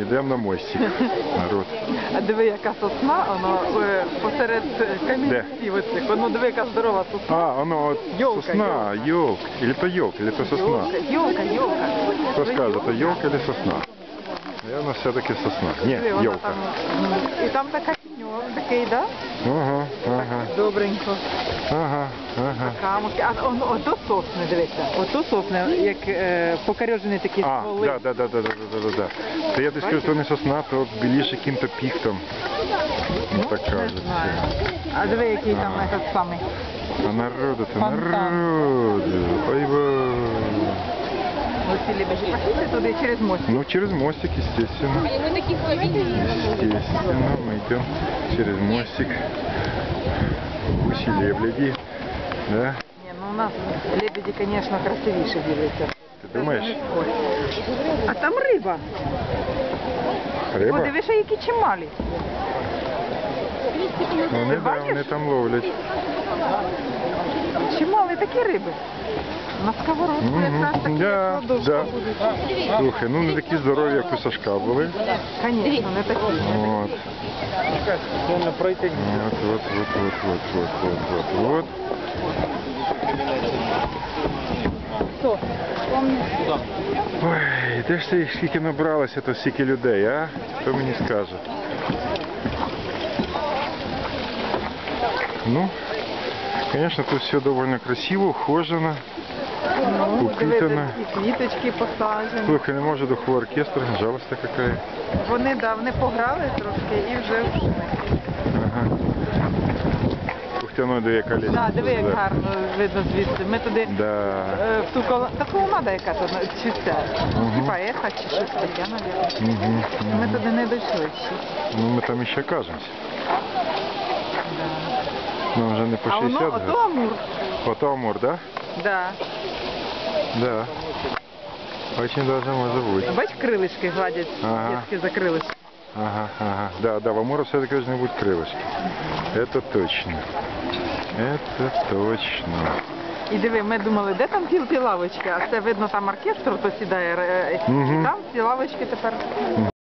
Йдемо на мостик. Народ. А диви, яка сосна, воно е, посеред камінців оцих. Воно диви, яка здорова сосна. А, воно от Ёлка, сосна, йолк. Или то йолк, или то сосна. Йолка, йолка, йолка. Хто скаже, то йолка или сосна? Наверно, все-таки сосна. Ні, Диви, вона йолка. там, І там така тіньо, такий, да? Ага, ага, Добренько. ага, ага. Камушки. А он, ото сосни, дивися. Ото сосни, як е, покорежені такі А, стволи. да, да, да, да, да, да, да, я десь скажу, то не сосна, то біліше яким-то піхтом. Ну, так кажуть. А диви, який там этот самий. А народу, Фонтан. народу. Ой, ба. Оці лебежі. Пошлите туди через мост. Ну, через мостик, естественно. Мы таких ловили. Естественно, мы идем через мостик. Гуси лебеди. Да? Ні, ну у нас лебеді, звісно, красивіше дивляться. Ти думаєш? Ой. А там риба. Риба? Подивися, які чималі. Ну, вони, Ти да, бачиш? вони там ловлять. Чимали такі риби. На сковородку Мгм. якраз такі Да, як да. будуть. Слухай, ну не такі здорові, як у Сашка були. Звісно, не такі. Вот. Вот, вот, вот, вот, вот, вот, вот, вот, вот. Ой, де ж їх скільки набралося, то стільки людей, а? Хто мені скаже? Ну, конечно, тут все довольно красиво, ухожено. Ну, дивися, і квіточки посаджені. Слухай, не може духовий оркестр, жалость какая. Вони да, вони пограли трошки і вже вшли. Ага. Ух ти, ну, яка. Да, диви, як гарно видно звідси. Ми туди Да. е, в ту коло... Та колонада яка тут, чи це? Мгм. Типа еха, чи щось таке, мабуть. Угу, Ми туди не дійшли ще. Ну, ми там ще кажемося. Да. Нам вже не по А 60 воно, год. ото Амур. Ото Амур, да? Да. Да. Очень даже може бути. Бач, крилишки гладять, Ага. дітки за крилишки. Ага, ага. Да, да, в Амура все-таки должны быть крылышки. Это точно. Это точно. І диви, ми думали, де там ті, ті лавочки, а це видно там оркестр, то сідає, е, Мгм. і там ці лавочки тепер